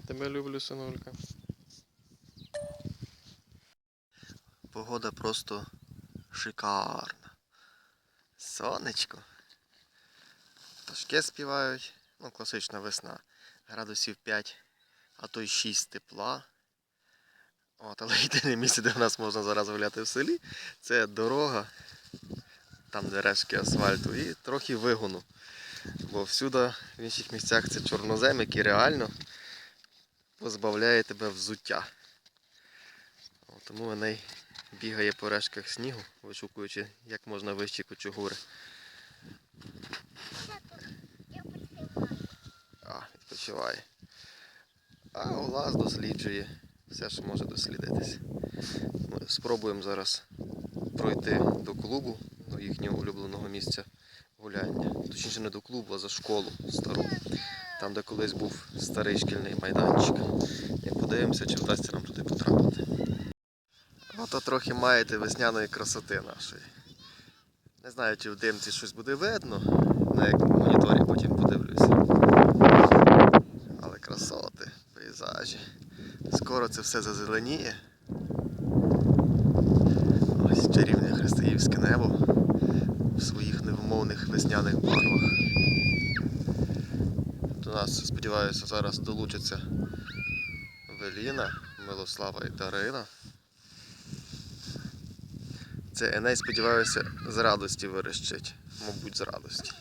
Я тебе люблю, синулька. Погода просто шикарна. Сонечко. Пташки співають. Ну, класична весна. Градусів 5, а то й 6 тепла. От, але єдине місце, де в нас можна зараз гуляти в селі, це дорога, там де решки асфальту, і трохи вигону. Бо всюди в інших місцях це чорнозем, який реально позбавляє тебе взуття. Тому Еней бігає по решках снігу, вишукуючи, як можна вищі кучугури. А, відпочиває. А Олаз досліджує все, що може дослідитись. Ми спробуємо зараз пройти до клубу, до їхнього улюбленого місця гуляння. Точніше не до клубу, а за школу стару. Там, де колись був старий шкільний майданчик. І подивимося, чи вдасться нам туди потрапити. Ото трохи маєте весняної красоти нашої. Не знаю, чи в димці щось буде видно, на як моніторі потім подивлюся. Але красоти, пейзажі. Скоро це все зазеленіє. Ось чарівне христиївське небо в своїх невмовних весняних барвах. До нас, сподіваюся, зараз долучаться Веліна, Милослава і Дарина. Це Еней, сподіваюся, з радості верещить. Мабуть, з радості.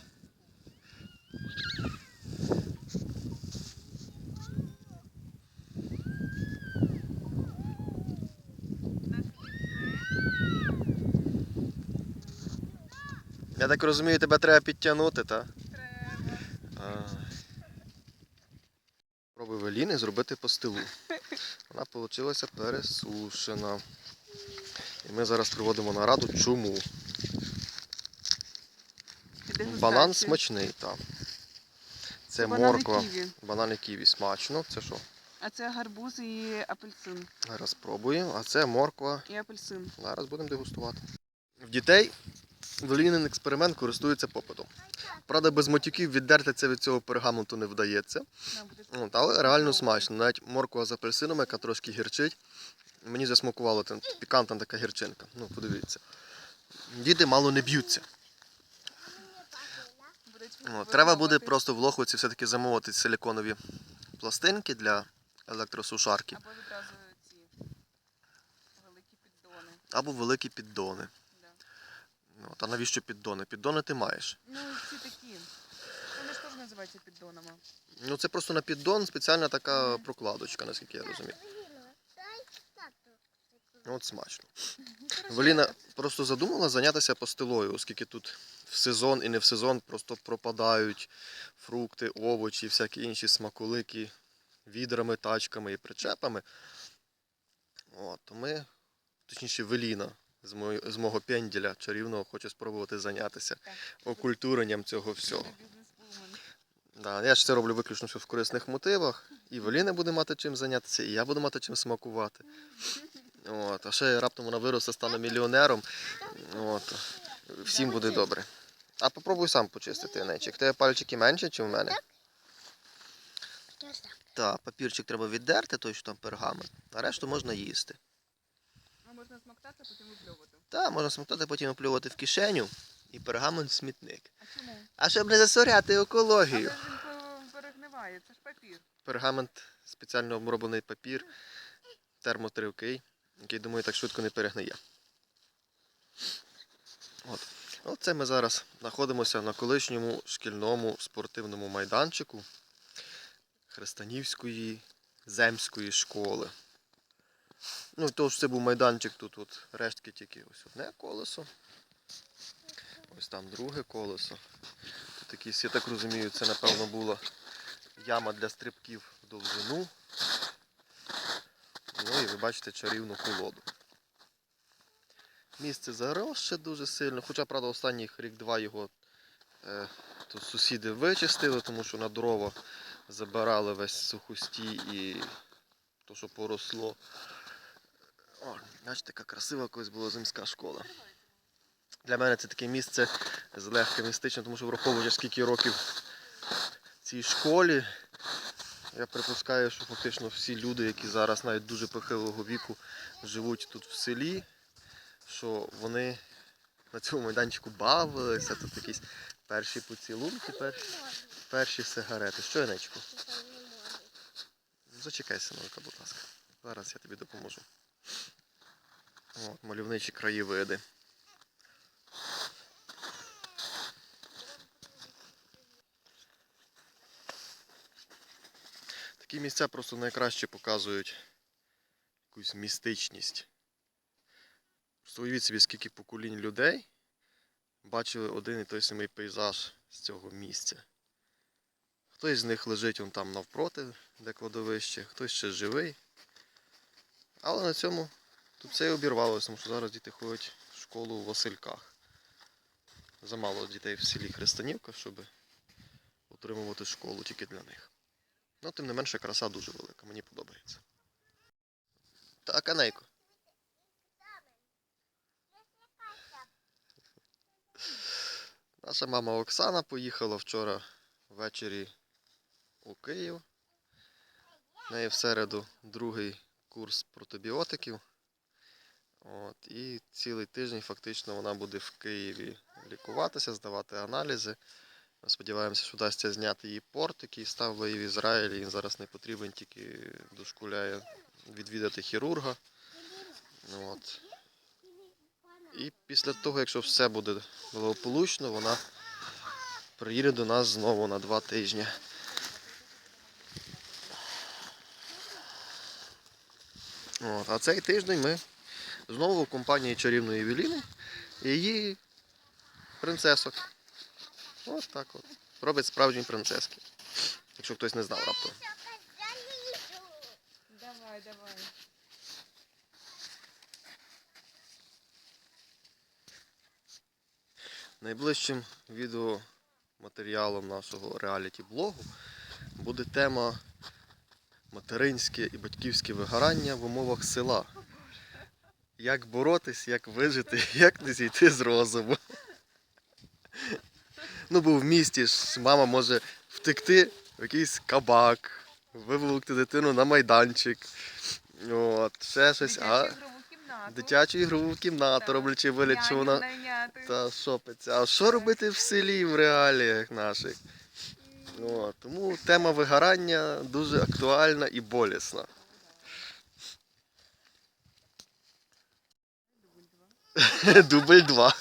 Я так розумію, тебе треба підтягнути, так? Треба. Пробую веліни зробити постилу. Вона вийшла пересушена. І ми зараз проводимо нараду. Чому? Банан смачний, так. Це банани морква. ківі. Банани ківі смачно. Це що? А це гарбуз і апельсин. Зараз спробуємо. А це морква. І апельсин. Зараз будемо дегустувати. В дітей велінин експеримент користується попитом. Правда, без матюків віддерти це від цього пергаменту не вдається. От, але реально смачно. Навіть морква з апельсином, яка трошки гірчить. Мені засмакувала там пікантна така гірчинка. Ну, подивіться. Діти мало не б'ються. От, треба буде просто в лоховці все-таки замовити силіконові пластинки для електросушарки Або відразу ці великі піддони. або великі піддони. От, а навіщо піддони? Піддони ти маєш. Ну, ці такі. Вони ж теж називаються піддонами. Ну це просто на піддон спеціальна така прокладочка, наскільки я розумію. От смачно. Веліна просто задумала зайнятися пастилою, оскільки тут в сезон і не в сезон просто пропадають фрукти, овочі, всякі інші смаколики відрами, тачками і причепами. От, ми, точніше, Веліна з, мою, з мого пенділя чарівного хоче спробувати зайнятися окультуренням цього всього. Да, я ж це роблю виключно в корисних мотивах. І Веліна буде мати чим зайнятися, і я буду мати чим смакувати. От, а ще раптом вона виросте, стане мільйонером. От, всім буде добре. А попробуй сам почистити, Нечик. Тебе пальчики менше, ніж у мене. Так, папірчик треба віддерти, той, що там пергамент, а решту можна їсти. Ну, можна смоктати, потім випльовувати. Так, можна смоктати, потім оплювати в кишеню і пергамент в смітник. А чому? А щоб не засоряти екологію. ж він перегниває, це ж папір. Пергамент спеціально оброблений папір, термотривкий, який, думаю, так швидко не перегниє. От. Оце ми зараз знаходимося на колишньому шкільному спортивному майданчику Христанівської земської школи. Ну, і то це був майданчик, тут от рештки тільки ось одне колесо. Ось там друге колесо. Тут якісь, я так розумію, це напевно була яма для стрибків в довжину. Ну і ви бачите чарівну колоду. Місце заросше дуже сильно, хоча, правда, останніх рік-два його е, тут сусіди вичистили, тому що на дрова забирали весь сухості і то, що поросло. О, бачите, яка красива колись була земська школа. Для мене це таке місце злегка містичне, тому що враховуючи скільки років цій школі, Я припускаю, що фактично всі люди, які зараз навіть дуже похилого віку живуть тут в селі, що вони на цьому майданчику бавилися, тут якісь перші поцілунки, перші, сигарети. Що, Янечко? Зачекай, синонька, будь ласка. Зараз я тобі допоможу. От, мальовничі краєвиди. Такі місця просто найкраще показують якусь містичність. Просто уявіть собі, скільки поколінь людей бачили один і той самий пейзаж з цього місця. Хтось з них лежить он там навпроти, де кладовище, хтось ще живий. Але на цьому тут все і обірвалося, тому що зараз діти ходять в школу у Васильках. Замало дітей в селі Христанівка, щоб отримувати школу тільки для них. Ну, тим не менше, краса дуже велика, мені подобається. Так, Анейко. Наша мама Оксана поїхала вчора ввечері у Київ. В неї в середу другий курс протобіотиків. От, і цілий тиждень фактично вона буде в Києві лікуватися, здавати аналізи. Ми сподіваємося, що вдасться зняти її порт, який став в Ізраїлі. Він зараз не потрібен, тільки дошкуляє відвідати хірурга. От. І після того, якщо все буде благополучно, вона приїде до нас знову на два тижні. От. А цей тиждень ми знову в компанії чарівної Евеліни і її принцесок. Ось так от. Робить справжні принцески. Якщо хтось не знав раптом. Давай, давай. Найближчим відеоматеріалом нашого реаліті-блогу буде тема материнське і батьківське вигорання в умовах села. Як боротись, як вижити, як не зійти з розуму. Ну, бо в місті ж мама може втекти в якийсь кабак, виволокти дитину на майданчик. От, ще щось. А дитячу ігрову кімнату, роблячи вигляд, що вона. Та шопиться. А що робити в селі в реаліях наших? О, тому тема вигорання дуже актуальна і болісна. Дубль 2.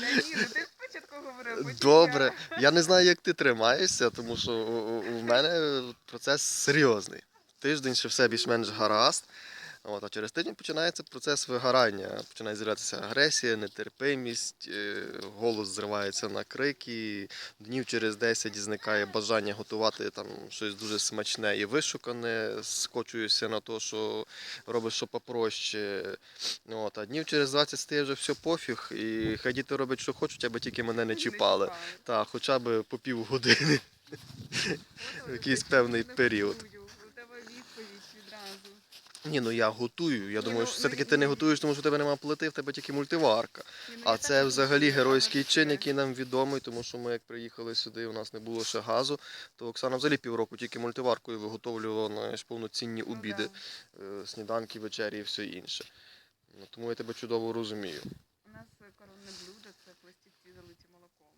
Ні, ну ти спочатку говорив, потім Добре. я. Я не знаю, як ти тримаєшся, тому що у, у- у мене процес серйозний. Тиждень ще все більш-менш гаразд. От, а через тиждень починається процес вигорання. Починає з'являтися агресія, нетерпимість, е, голос зривається на крики. Днів через 10 зникає бажання готувати там щось дуже смачне і вишукане. Скочуюся на те, що робиш що попроще. От, а днів через 20 стає вже все пофіг, і хай діти роблять, що хочуть, аби тільки мене не чіпали. Так, хоча б по півгодини. От, якийсь певний період. готую. У тебе відповідь відразу. Ні, ну я готую. Я Ні, думаю, ну, що все-таки ну, ти не готуєш, тому що в тебе немає плити, в тебе тільки мультиварка. Ні, ну, А це так взагалі готую, геройський але чин, який нам відомий, тому що ми як приїхали сюди, у нас не було ще газу, то Оксана взагалі півроку тільки мультиваркою виготовлювала знаєш, повноцінні Ну, обіди, да. е, сніданки, вечері і все інше. Ну, тому я тебе чудово розумію. У нас е, коронне блюдо це пластівці залиті молоком.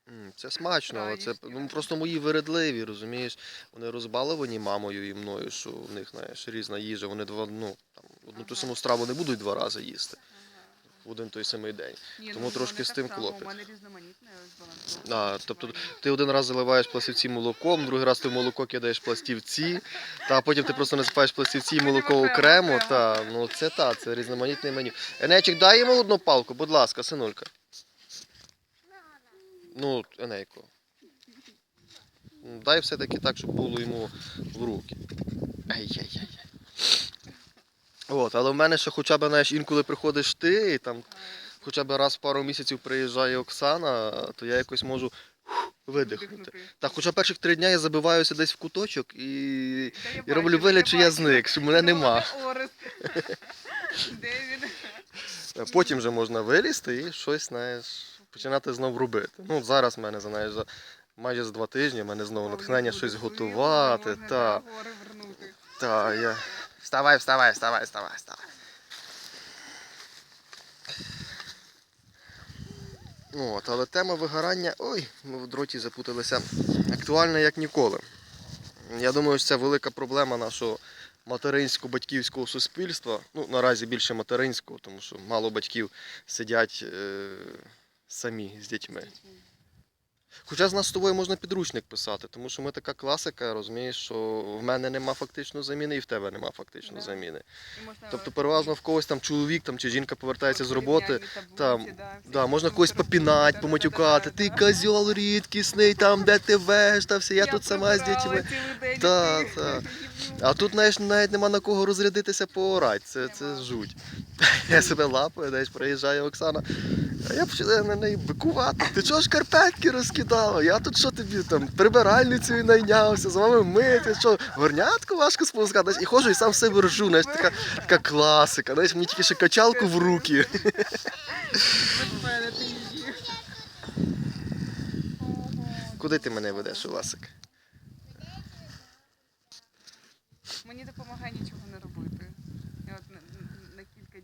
М, Це смачно, але це ну, просто мої вередливі, розумієш? Вони розбаловані мамою і мною, що в них знаєш, різна їжа, вони два, ну, там, одну ту саму страву не будуть два рази їсти в один той самий день. Ні, Тому ну, трошки з тим клопіт. У мене різноманітне. А, тобто ти один раз заливаєш пластівці молоком, другий раз ти в молоко кидаєш пластівці, та потім ти просто насипаєш пластівці і молоко окремо. Та, ну це та, це різноманітне меню. Енечик, дай йому одну палку, будь ласка, синулька. Ну, Енейко. Дай все-таки так, щоб було йому в руки. Ай-яй-яй. От, але в мене ще хоча б, знаєш, інколи приходиш ти, і там хоча б раз в пару місяців приїжджає Оксана, то я якось можу видихнути. Так, хоча перших три дня я забиваюся десь в куточок і, і роблю вигляд, що я зник, що мене нема. Потім вже можна вилізти і щось, знаєш, починати знов робити. Ну, зараз в мене, знаєш, за майже за два тижні. У мене знову натхнення щось готувати. можна Та, на гори вернути. та, я... Вставай, вставай, вставай, вставай, вставай. Ну, от, але тема вигорання, ой, ми в дроті запуталися, актуальна як ніколи. Я думаю, що це велика проблема нашого материнсько-батьківського суспільства. Ну, наразі більше материнського, тому що мало батьків сидять е, самі з дітьми. Хоча з нас з тобою можна підручник писати, тому що ми така класика, розумієш, що в мене нема фактично заміни і в тебе нема фактично Да. заміни. Можна Тобто переважно в когось там чоловік там, чи жінка повертається з роботи. таблиці, там, да, Да, можна когось попінати, да-да-да-да-да, поматюкати. Ти да. козьол рідкісний, там де ти вештався, я, тут сама з дітьми. їбню. А тут знаєш, навіть нема на кого розрядитися поорати. Це, це жуть. Я себе лапаю, знаєш, приїжджає Оксана. А я починаю на неї бикувати. Ти чого шкарпетки розкидала? Я тут що тобі там прибиральницею найнявся, з вами мити, що горнятку важко спускати. І ходжу і сам себе ржу, знаєш, така, така класика. Знаєш, мені тільки ще качалку в руки. Куди ти мене ведеш, Уласик? Мені допомагає нічого не робити. Я от на, на- на кілька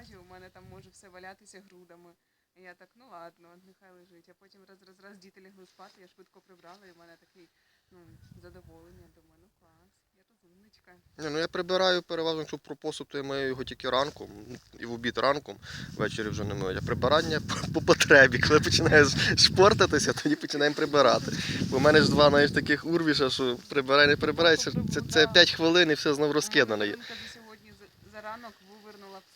днів у мене там може все валятися грудами. І я так, ну ладно, нехай лежить. А потім раз раз раз діти лягли спати, я швидко прибрала, і в мене такий ну, задоволення. Думаю, ну клас, я розумничка. Ні, ну я прибираю переважно, якщо про посуд, то я мию його тільки ранком і в обід ранком, ввечері вже не мию. А прибирання по- по потребі. Коли починаєш шпортатися, тоді починаємо прибирати. Бо в мене ж два знаєш, таких урвіша, що прибирай, не прибирай, це, це, це 5 хвилин і все знову розкидане є. Сьогодні за, ранок вивернула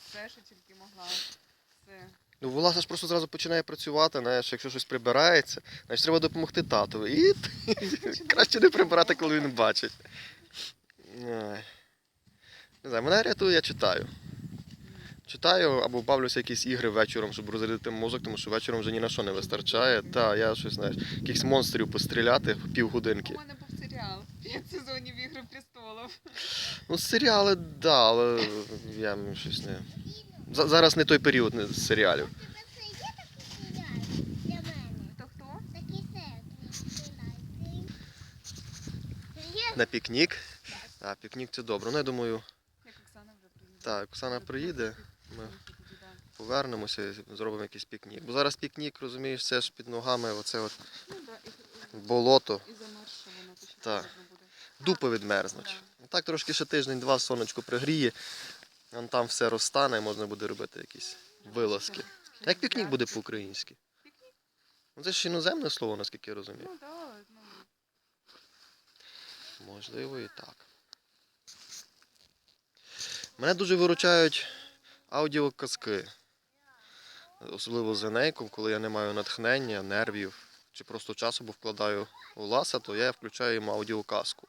все, що тільки могла. Все. Ну, Власа ж просто зразу починає працювати, знаєш, якщо щось прибирається, значить треба допомогти татові. І краще не прибирати, коли він бачить. Не знаю, мене рятує, я читаю. Читаю або бавлюся якісь ігри вечором, щоб розрядити мозок, тому що вечором вже ні на що не вистачає. Та я щось, знаєш, якихось монстрів постріляти півгодинки. У мене був серіал п'ять сезонів Ігри престолів. Ну, серіали, да, але я щось не. За- Зараз не той період не- з серіалів. Для мене. Хто хто? Такий сервіс. На пікнік. А, пікнік це добре. Ну, я думаю, Як Оксана вже приїде. так, Оксана приїде, ми повернемося і зробимо якийсь пікнік. Бо зараз пікнік, розумієш, все ж під ногами, оце от Ну, да, і, болото, і замерзше воно то ще Так. Дупи відмерзнуть. Так трошки ще тиждень-два сонечко пригріє, вон там все розтане, можна буде робити якісь вилазки. Як пікнік буде по-українськи? Ну, Це ж іноземне слово, наскільки я розумію. Ну, ну, Можливо, і так. Мене дуже виручають аудіоказки. Особливо з Енейком, коли я не маю натхнення, нервів чи просто часу, бо вкладаю у ласа, то я включаю йому аудіоказку.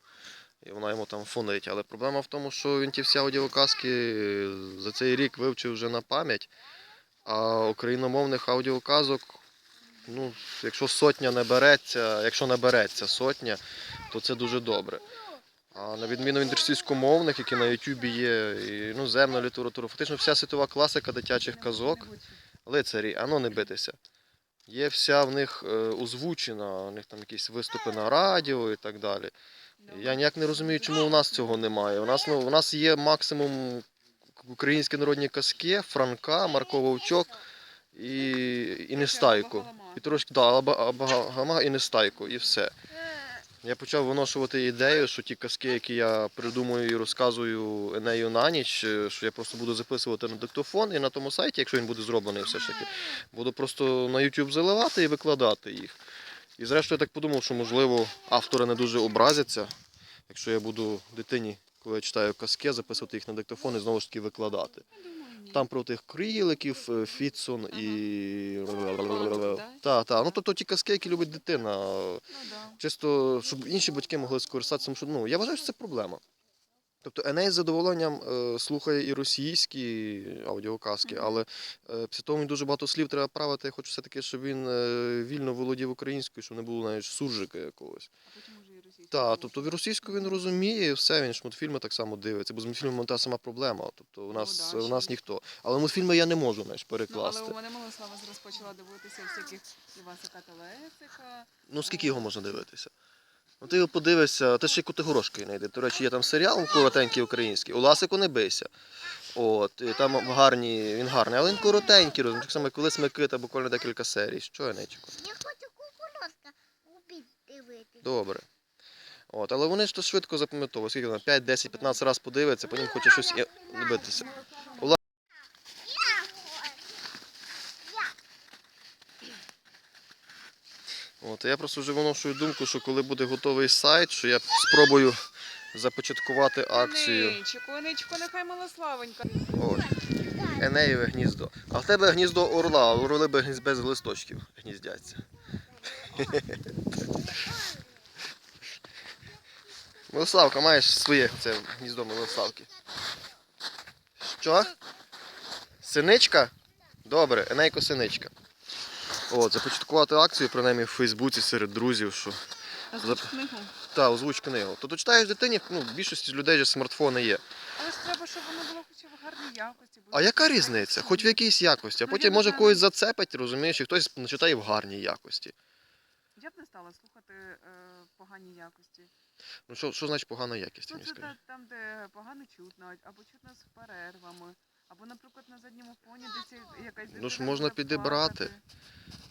І вона йому там фонить. Але проблема в тому, що він ті всі аудіоказки за цей рік вивчив вже на пам'ять, а україномовних аудіоказок, ну, якщо сотня не береться, якщо набереться сотня, то це дуже добре. А на відміну від російськомовних, які на Ютубі є, і ну, земна література, фактично вся світова класика дитячих казок, лицарі, а ну не битися. Є вся в них е, озвучена, у них там якісь виступи на радіо і так далі. Я ніяк не розумію, чому у нас цього немає. У нас, ну, у нас є максимум українські народні казки, Франка, Марко Вовчок і, і Нестайко. І трошки, да, Абагама і Нестайко, і все. Я почав виношувати ідею, що ті казки, які я придумую і розказую Енею на ніч, е, що я просто буду записувати на диктофон і на тому сайті, якщо він буде зроблений все ж таки, буду просто на YouTube заливати і викладати їх. І зрештою я так подумав, що можливо автори не дуже образяться, якщо я буду дитині, коли я читаю казки, записувати їх на диктофон і знову ж таки викладати. Там про тих криликів, е, Фітсон і. Так, так. Ну тобто ті казки, які любить дитина. Ну. Чисто, щоб інші батьки могли скористатися, що ну, я вважаю, що це проблема. Тобто Еней з задоволенням е, слухає і російські аудіоказки, але е, після того мені дуже багато слів треба правити. Я хочу все-таки, щоб він е, вільно володів українською, щоб не було навіть суржика якогось. А потім. Так, тобто в російську він розуміє, і все, він ж мультфільми так само дивиться, бо з мультфільмами та сама проблема. Тобто у нас, Ну да, у нас ніхто. Але мультфільми я не можу знаєш, Ну, але у мене Милослава зараз почала дивитися всяких Івасика та Лесика. Ну скільки його можна дивитися? Ну ти його подивишся, ти ще й Котигорошки не йде. До речі, є там серіал коротенький український. У Ласику не бийся. От, і там гарні, він гарний, але він коротенький, розумієш, так само, як колись Микита, буквально декілька серій. Що, Енечко? Я хочу кукурузка убити дивитися. Добре. От, але вони ж то швидко запам'ятовують. Скільки вона? 5, 10, 15 разів подивиться, потім хоче щось і дивитися. Я. От, я просто вже виношую думку, що коли буде готовий сайт, що я спробую започаткувати акцію. Коничку, коничку, нехай Милославенька. От, Енеєве гніздо. А в тебе гніздо орла, а орли без без листочків гніздяться. Милославка, маєш своє це гніздо Милославки. Що? Синичка? Добре, Енейко синичка. От, започаткувати акцію, принаймні в Фейсбуці серед друзів, що Озвуч книгу. та, озвуч книгу. То ти читаєш дитині, ну, в більшості людей же смартфони є. Але ж треба, щоб воно було хоча б в гарній якості. А яка різниця? Хоч в якійсь якості, а Ну, потім може когось зацепить, розумієш, і хтось читає в гарній якості. Я б не стала слухати е, поганій якості. Ну що, що значить погана якість? Ну, це та- там, де погано чутно, або чутно з перервами, або, наприклад, на задньому фоні десь якась Ну ж можна підібрати. плакати.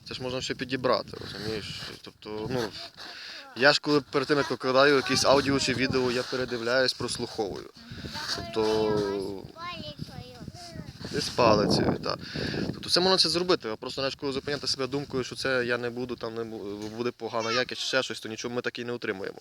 Це ж можна ще підібрати, розумієш? Тобто, ну. Я ж коли перед тим, як викладаю якісь аудіо чи відео, я передивляюсь, прослуховую. Тобто і з палицею, так. Тобто це можна це зробити, а просто знаєш, коли зупиняти себе думкою, що це я не буду, там не буде погана якість, ще щось, то нічого ми так і не отримуємо.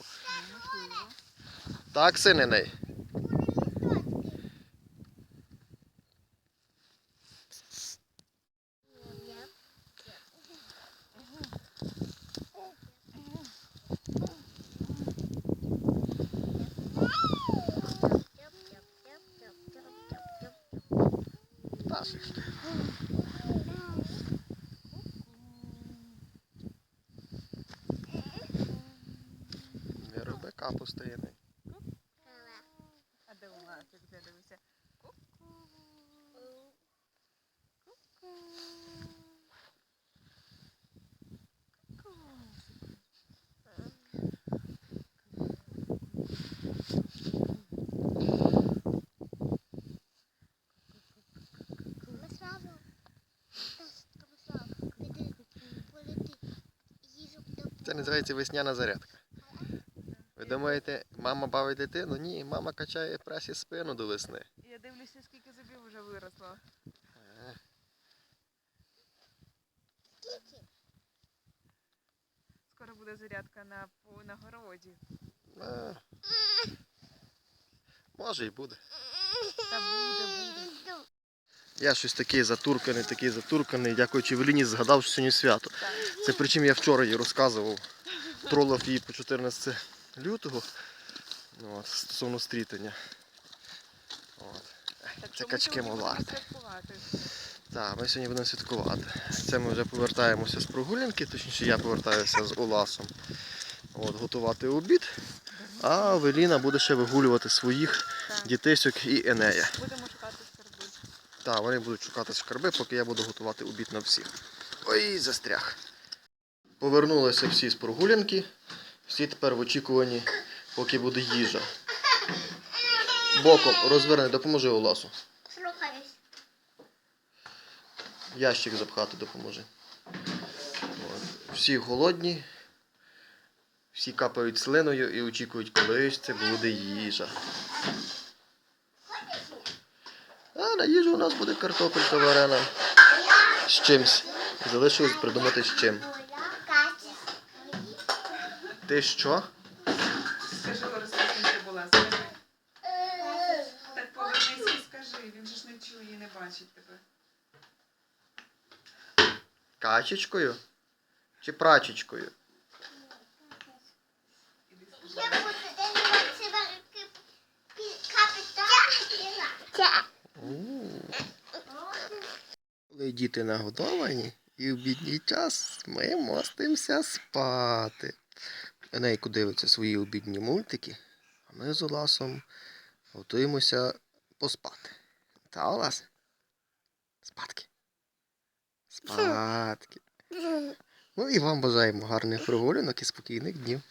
Так. Не роби капусти, Єней. А де у нас, як я дивлюся? Ку-ку. Ку-ку. Ку-ку. Це називається весняна зарядка. Ви думаєте, мама бавить дитину? Ні, мама качає пресі спину до весни. Я дивлюся, скільки зубів вже виросло. Скоро буде зарядка на, на городі. А, може і буде. Та буде, буде. Я щось такий затурканий, такий затурканий. Дякуючи Веліні, згадав, що сьогодні свято. Це причому я вчора їй розказував. Тролав її по 14 лютого. Ну, от, стосовно стрітання. От. Це качки молати. Так, ми сьогодні будемо святкувати. Це ми вже повертаємося з прогулянки, точніше я повертаюся з Оласом. От, готувати обід. А Веліна буде ще вигулювати своїх дітисьок і Енея. Так, вони будуть шукати скарби, поки я буду готувати обід на всіх. Ой, застряг. Повернулися всі з прогулянки. Всі тепер в очікуванні, поки буде їжа. Боком розверни, допоможи Оласу. Слухаюсь. Ящик запхати допоможи. От. Всі голодні, всі капають слиною і очікують, коли це буде їжа. А на їжу у нас буде картопелька варена. З чимсь. Залишилось придумати з чим. Ти що? Скажи, розповідь була. Так повернися і скажи. Він же ж не чує і не бачить тебе. Качечкою? Чи прачечкою? Іди скажи. Я буду тренувати капітан. Коли діти нагодовані і в бідній час ми мостимося спати. Енейку дивиться свої обідні мультики, а ми з Оласом готуємося поспати. Та, Олас? Спадки. Спадки. Ну і вам бажаємо гарних прогулянок і спокійних днів.